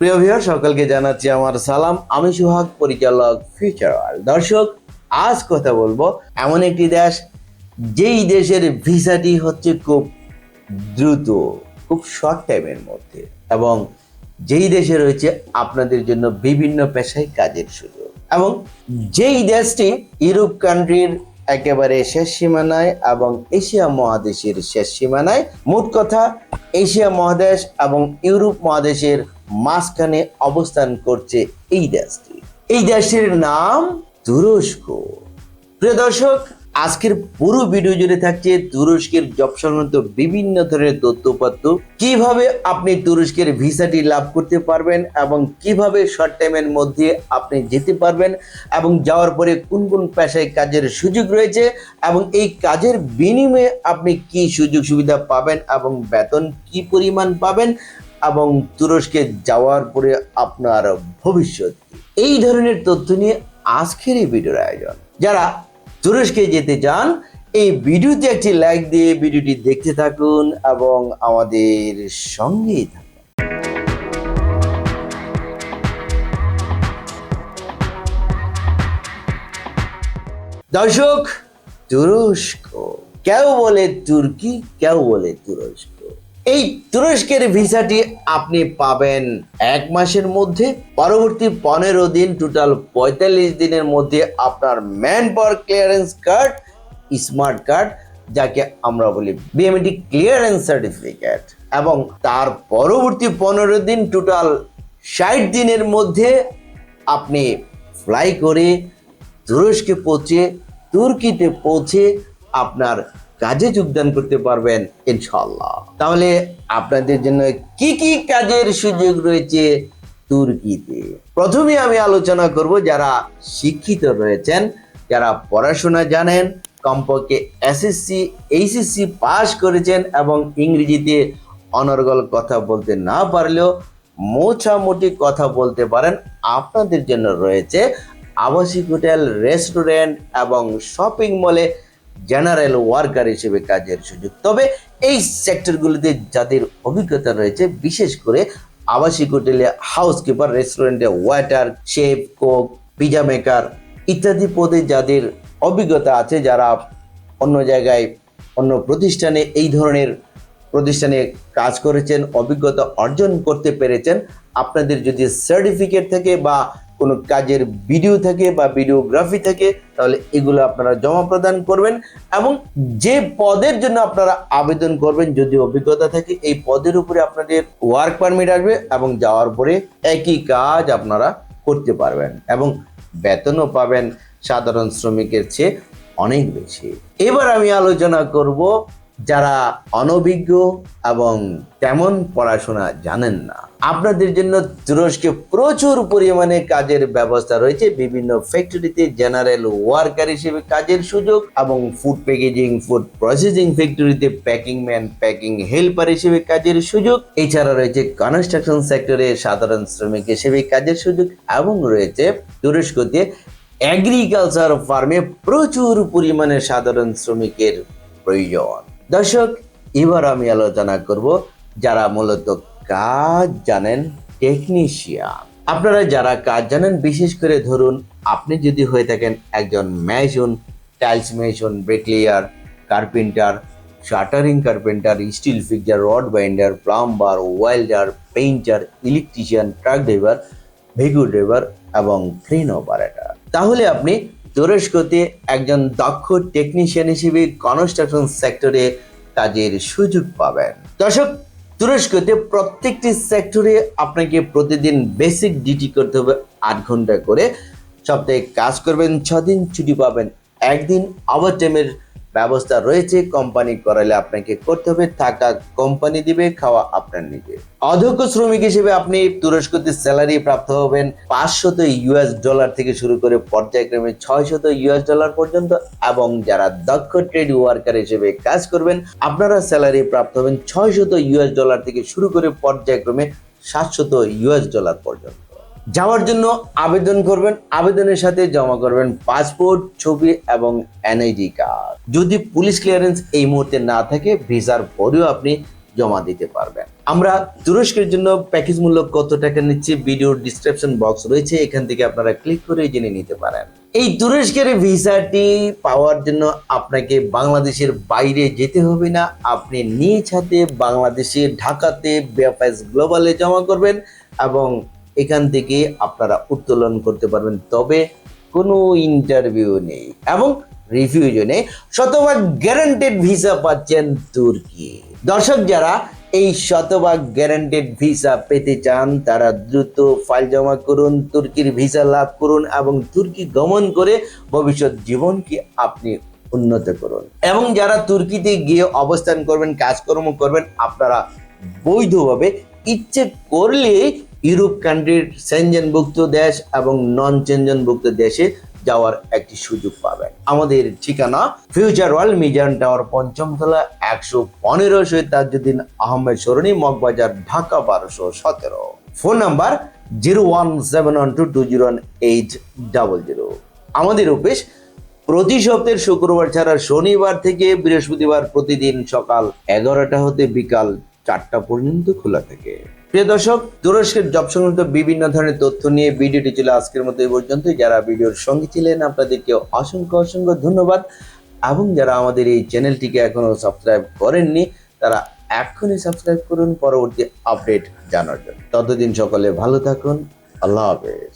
প্রিয় ভিউয়ার সকলকে জানাচ্ছি আমার সালাম। আমি সুহাগ, পরিচালক ফিউচার ওয়ার্ল্ড দর্শক, আজ কথা বলব এমন একটি দেশ, যেই দেশের ভিসাটি হচ্ছে খুব দ্রুত, খুব শর্ট টাইমের মধ্যে এবং যেই দেশে রয়েছে আপনাদের জন্য বিভিন্ন পেশায় কাজের সুযোগ। এবং যেই দেশটি ইউরোপ কান্ট্রির একেবারে শেষ সীমানায় এবং এশিয়া মহাদেশের শেষ সীমানায়, মোট কথা এশিয়া মহাদেশ এবং ইউরোপ মহাদেশের মাঝখানে অবস্থান করছে এই দেশটি। এই দেশটির নাম তুরস্ক। প্রিয় দর্শক, আজকের পুরো ভিডিও জুড়ে থাকছে তুরস্কের জব সংক্রান্ত বিভিন্ন ধরনের তথ্যপত্র। কীভাবে আপনি তুরস্কের ভিসাটি লাভ করতে পারবেন এবং কীভাবে শর্ট টাইমের মধ্যে আপনি যেতে পারবেন এবং যাওয়ার পরে কোন কোন পেশায় কাজের সুযোগ রয়েছে এবং এই কাজের বিনিময়ে আপনি কি সুযোগ সুবিধা পাবেন এবং বেতন কি পরিমাণ পাবেন এবং তুরস্কে যাওয়ার পরে আপনার ভবিষ্যৎ। এই ধরনের তথ্য নিয়ে আজকের এই ভিডিওর আয়োজন। যারা তুরস্কে যেতে চান, এই ভিডিওতে একটি লাইক দিয়ে ভিডিওটি দেখতে থাকুন এবং আমাদের সঙ্গেই থাকুন। দর্শক, তুরস্ক। কেউ বলে তুর্কি, কেউ বলে তুরস্ক। এই তুরস্কের ভিসাটি আপনি পাবেন এক মাসের মধ্যে, পরবর্তী পনেরো দিন টোটাল পঁয়তাল্লিশ দিনের মধ্যে আপনার manpower clearance card smart card যাকে আমরা বলি বিএমটি ক্লিয়ারেন্স সার্টিফিকেট এবং তার পরবর্তী পনেরো দিন টোটাল ষাট দিনের মধ্যে আপনি ফ্লাই করে তুরস্কে পৌঁছে, তুর্কিতে পৌঁছে আপনার কাজে যোগদান করতে পারবেন ইনশাল্লাহ তাহলে আপনাদের জন্য কি কি কাজের সুযোগ রয়েছে তুর্কিতে? প্রথমে আমি আলোচনা করব যারা শিক্ষিত রয়েছেন, যারা পড়াশোনা জানেন, কমপক্ষে এসএসসি এইচএসসি পাস করেছেন এবং ইংরেজিতে অনর্গল কথা বলতে না পারলেও মোছামুটি কথা বলতে পারেন, আপনাদের জন্য রয়েছে আবাসিক হোটেল, রেস্টুরেন্ট এবং শপিং মলে জেনারেল ওয়ার্কার হিসেবে কাজের সুযোগ। তবে এই সেক্টরগুলিতে যাদের অভিজ্ঞতা রয়েছে, বিশেষ করে আবাসিক হোটেলে হাউসকিপার রেস্টুরেন্টে waiter chef cook pizza maker ইত্যাদি পদে যাদের অভিজ্ঞতা আছে, যারা অন্য জায়গায়, অন্য প্রতিষ্ঠানে এই ধরনের প্রতিষ্ঠানে কাজ করেছেন, অভিজ্ঞতা অর্জন করতে পেরেছেন, আপনাদের যদি সার্টিফিকেট থাকে বা কোনো কাজের ভিডিও থাকে বা ভিডিওগ্রাফি থাকে, তাহলে এগুলো আপনারা জমা প্রদান করবেন এবং যে পদের জন্য আপনারা আবেদন করবেন, যদি অভিজ্ঞতা থাকে, এই পদের উপরে আপনাদের ওয়ার্ক পারমিট আসবে এবং যাওয়ার পরে একই কাজ আপনারা করতে পারবেন এবং বেতনও পাবেন সাধারণ শ্রমিকের চেয়ে অনেক বেশি। এবার আমি আলোচনা করব যারা অনভিজ্ঞ এবং তেমন পড়াশোনা জানেন না, আপনাদের জন্য তুরস্কে প্রচুর পরিমাণে কাজের ব্যবস্থা রয়েছে। বিভিন্ন ফ্যাক্টরিতে জেনারেল ওয়ার্কার হিসেবে কাজের সুযোগ এবং ফুড প্যাকেজিং ফুড প্রসেসিং ফ্যাক্টরিতে প্যাকিং ম্যান প্যাকিং হেল্পার হিসেবে কাজের সুযোগ। এছাড়া রয়েছে কনস্ট্রাকশন সেক্টরে সাধারণ শ্রমিক হিসেবে কাজের সুযোগ এবং রয়েছে তুরস্কতে এগ্রিকালচার ফার্মে প্রচুর পরিমাণে সাধারণ শ্রমিকের প্রয়োজন। দর্শক, এবার আমি আলোচনা করব যারা মূলত কাজ জানেন টেকনিশিয়ান আপনারা যারা কাজ জানেন, বিশেষ করে ধরুন আপনি যদি হয়ে থাকেন একজন mason tiles mason bricklayer carpenter shuttering carpenter steel fixer rod binder plumber welder painter electrician truck driver ভেগু driver এবং ক্রেন অপারেটর তাহলে আপনি তুরস্কতে একজন দক্ষ টেকনিশিয়ান হিসেবে কনস্ট্রাকশন সেক্টরে কাজের সুযোগ পাবেন। দর্শক তুরস্কতে প্রত্যেকটি সেক্টরে আপনাকে প্রতিদিন বেসিক ডিউটি করতে হবে আট ঘণ্টা করে। সপ্তাহে কাজ করবেন, ছদিন ছুটি পাবেন, একদিন আওয়ার টাইমের ব্যবস্থা রয়েছে কোম্পানি করালে আপনাকে করতে হবে, থাকা কোম্পানি দিবে, খাওয়া আপনার নিজে। অধ্যক্ষ শ্রমিক হিসেবে আপনি তুরস্কতে স্যালারি প্রাপ্ত হবেন পাঁচশত ইউএস ডলার থেকে শুরু করে পর্যায়ক্রমে ছয়শত ইউএস ডলার পর্যন্ত এবং যারা দক্ষ ট্রেড ওয়ার্কার হিসেবে কাজ করবেন, আপনারা স্যালারি প্রাপ্ত হবেন ছয়শত ইউএস ডলার থেকে শুরু করে পর্যায়ক্রমে সাতশত ইউএস ডলার পর্যন্ত। যাওয়ার জন্য আবেদন করবেন, আবেদনের সাথে জমা করবেন পাসপোর্ট, ছবি এবং এনআইডি কার্ড। যদি পুলিশ ক্লিয়ারেন্স এই মুহূর্তে না থাকে, ভিসার পরেও আপনি জমা দিতে পারবেন। আমরা তুরস্কের জন্য প্যাকেজ মূল্য কত টাকা নিচ্ছি ভিডিওর ডিসক্রিপশন বক্স রয়েছে, এখান থেকে আপনারা ক্লিক করে জেনে নিতে পারেন। এই তুরস্কের ভিসাটি পাওয়ার জন্য আপনাকে বাংলাদেশের বাইরে যেতে হবে না, আপনি নিজ হাতে বাংলাদেশে, ঢাকাতে বিএফএস গ্লোবালে জমা করবেন এবং এখান থেকে আপনারা উত্তোলন করতে পারবেন। তবে কোনো ইন্টারভিউ নেই এবং রিফিউজও নেই। শতভাগ গ্যারান্টেড ভিসা পাচ্ছেন তুর্কি। দর্শক, যারা এই শতভাগ গ্যারান্টেড ভিসা পেতে চান, তারা দ্রুত ফাইল জমা করুন, তুর্কির ভিসা লাভ করুন এবং তুর্কি গমন করে ভবিষ্যৎ জীবনকে আপনি উন্নত করুন। এবং যারা তুর্কিতে গিয়ে অবস্থান করবেন, কাজকর্ম করবেন, আপনারা বৈধভাবে ইচ্ছে করলে ইউরোপ কান্ট্রির সেনজেনভুক্ত দেশ এবং নন সেনজেনভুক্ত দেশে যাওয়ার একটি সুযোগ পাবেন। আমাদের ঠিকানা ফিউচার ওয়ার্ল্ড মিজান টাওয়ার পঞ্চমতলা একশো পনেরো শহীদ তাজুদ্দিন আহমেদ সরণি, মগবাজার, ঢাকা বারোশো সতেরো। Phone number zero one seven one two two zero one eight double zero. আমাদের অফিস প্রতি সপ্তাহের শুক্রবার ছাড়া শনিবার থেকে বৃহস্পতিবার প্রতিদিন সকাল এগারোটা হতে বিকাল চারটা পর্যন্ত খোলা থাকে। প্রিয় দর্শক, তুরস্কের জব সংক্রান্ত বিভিন্ন ধরনের তথ্য নিয়ে ভিডিওটি ছিল আজকের মতো এই পর্যন্ত যারা ভিডিওর সঙ্গে ছিলেন, আপনাদেরকে অসংখ্য অসংখ্য ধন্যবাদ। এবং যারা আমাদের এই চ্যানেলটিকে এখনও সাবস্ক্রাইব করেননি, তারা এখনই সাবস্ক্রাইব করুন, পরবর্তী আপডেট জানার জন্য। ততদিন সকলে ভালো থাকুন। আল্লাহ হাফেজ।